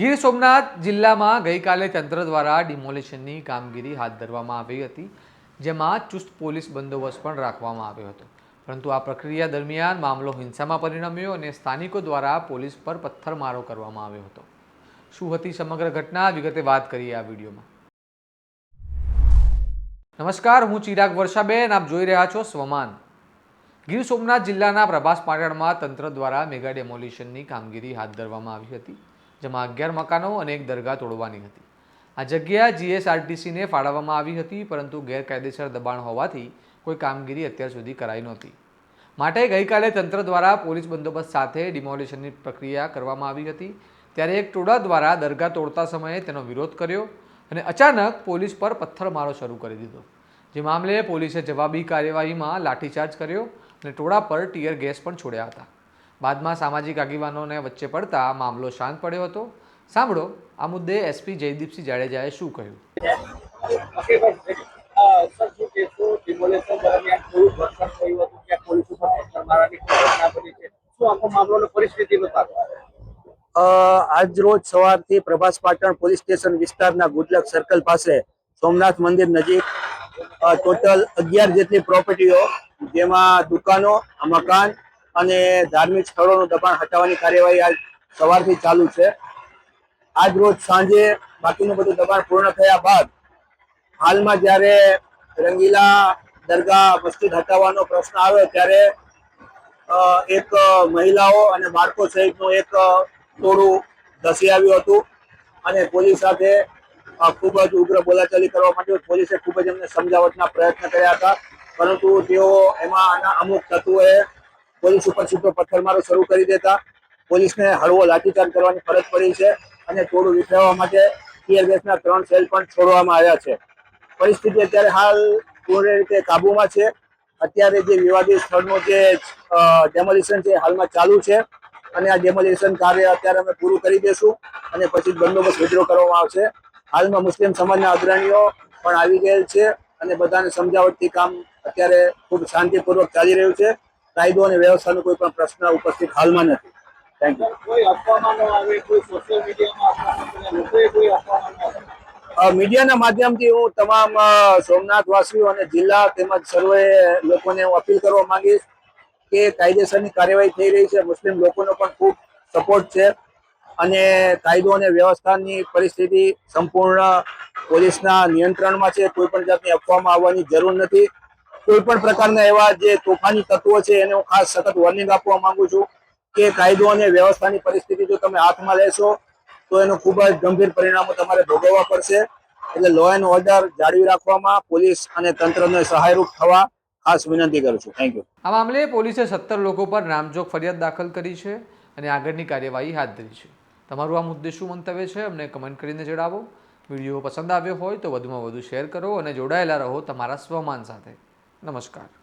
ગીર સોમનાથ જિલ્લામાં ગઈકાલે તંત્ર દ્વારા ડિમોલિશનની કામગીરી હાથ ધરવામાં આવી હતી, જેમાં ચુસ્ત પોલીસ બંદોબસ્ત પણ રાખવામાં આવ્યો હતો. પરંતુ આ પ્રક્રિયા દરમિયાન મામલો હિંસામાં પરિણમ્યો અને સ્થાનિકો દ્વારા પોલીસ પર પથ્થરમારો કરવામાં આવ્યો હતો. શું હતી સમગ્ર ઘટના, વિગતે વાત કરીએ આ વિડીયોમાં. નમસ્કાર, હું ચિરાગ વર્ષાબેન, આપ જોઈ રહ્યા છો સ્વમાન. ગીર સોમનાથ જિલ્લાના પ્રભાસ પાટણમાં તંત્ર દ્વારા મેગા ડેમોલિશનની કામગીરી હાથ ધરવામાં આવી હતી જેમાં અગિયાર મકાનો અને એક દરગાહ તોડવાની હતી. આ જગ્યા જીએસઆરટીસીને ફાળવવામાં આવી હતી, પરંતુ ગેરકાયદેસર દબાણ હોવાથી કોઈ કામગીરી અત્યાર સુધી કરાઈ નહોતી. માટે ગઈકાલે તંત્ર દ્વારા પોલીસ બંદોબસ્ત સાથે ડિમોલિશનની પ્રક્રિયા કરવામાં આવી હતી. ત્યારે એક ટોળા દ્વારા દરગાહ તોડતા સમયે તેનો વિરોધ કર્યો અને અચાનક પોલીસ પર પથ્થરમારો શરૂ કરી દીધો. જે મામલે પોલીસે જવાબી કાર્યવાહીમાં લાઠીચાર્જ કર્યો અને ટોળા પર ટીયર ગેસ પણ છોડ્યા હતા. બાદમાં સામાજિક આગેવાનોને વચ્ચે પડતા મામલો શાંત પડ્યો હતો. સાંભળો, આ મુદ્દે એસપી જયદીપસિંહ જાડેજાએ શું કહ્યું? આજ રોજ સવારથી પ્રભાસ પાટણ પોલીસ સ્ટેશન વિસ્તારના ગુડલક સર્કલ પાસે સોમનાથ મંદિર નજીક ટોટલ અગિયાર જેટલી પ્રોપર્ટીઓ, જેમાં દુકાનો, મકાન અને ધાર્મિક સ્થળોનું દબાણ હટાવવાની કાર્યવાહી આજ સવારથી ચાલુ છે. આજ રોજ સાંજે બાકીનું બધું દબાણ પૂર્ણ થયા બાદ હાલમાં જ્યારે રંગીલા દરગાહ મસ્જિદ હટાવવાનો પ્રશ્ન આવ્યો ત્યારે એક મહિલાઓ અને બાળકો સહિતનું એક ટોળું ધસી આવ્યું હતું અને પોલીસ સાથે ખૂબ જ ઉગ્ર બોલાચાલી કરવા માટે પોલીસે ખૂબ જ એમને સમજાવટના પ્રયત્ન કર્યા હતા. પરંતુ તેઓ એમાં અમુક તત્વોએ પોલીસ ઉપર સીધો પથ્થરમારો શરૂ કરી દેતા. પોલીસને હળવો લાઠીચાર્જ કરવાની ફરજ પડી છે અને ટોળું વિખેરવા માટે ટીયર ગેસના ત્રણ સેલ પણ છોડવામાં આવ્યા છે. પરિસ્થિતિ અત્યારે હાલ પૂર્ણ રીતે કાબુમાં છે. અત્યારે જે વિવાદિત સ્થળનું જે ડેમોલિશન છે હાલમાં ચાલુ છે અને આ ડેમોલિશન કાર્ય અત્યારે અમે પૂરું કરી દઈશું અને પછી બંદોબસ્ત વિડ્રો કરવામાં આવશે. હાલમાં મુસ્લિમ સમાજના અગ્રણીઓ પણ આવી ગયેલ છે અને બધાને સમજાવટથી કામ અત્યારે ખૂબ શાંતિપૂર્વક ચાલી રહ્યું છે. કાયદો અને વ્યવસ્થાનો કોઈ પણ પ્રશ્ન ઉપસ્થિત હાલમાં નથી. થેન્ક યુ મીડિયાના માધ્યમથી હું તમામ સોમનાથ વાસીઓ અને જિલ્લા તેમજ સર્વે લોકોને હું અપીલ કરવા માંગીશ કે કાયદેસરની કાર્યવાહી થઈ રહી છે. મુસ્લિમ લોકોનો પણ ખૂબ સપોર્ટ છે અને કાયદો અને વ્યવસ્થાની પરિસ્થિતિ સંપૂર્ણ પોલીસના નિયંત્રણમાં છે. કોઈ પણ જાતની અફવામાં આવવાની જરૂર નથી. કોઈ પણ પ્રકારના એવા જે તોફાની તત્વો છે, એને હું ખાસ સતત વોર્નિંગ આપવા માંગુ છું કે કાયદો અને વ્યવસ્થાની પરિસ્થિતિ જો તમે હાથમાં લેશો, તો એનું ખૂબ જ ગંભીર પરિણામો તમારે ભોગવવા પડશે. એટલે લો એન્ડ ઓર્ડર જાળવી રાખવામાં પોલીસ અને તંત્રને સહાયરૂપ થવા ખાસ વિનંતી કરું છું. થેન્ક યુ આ મામલે પોલીસે સત્તર લોકો પર નામજોગ ફરિયાદ દાખલ કરી છે અને આગળની કાર્યવાહી હાથ ધરી છે. તમારું આ મુદ્દે શું મંતવ્ય છે, અમને કમેન્ટ કરીને જણાવો. વીડિયો પસંદ આવ્યો હોય તો વધુમાં વધુ શેર કરો અને જોડાયેલા રહો તમારા સ્વમાન સાથે. નમસ્કાર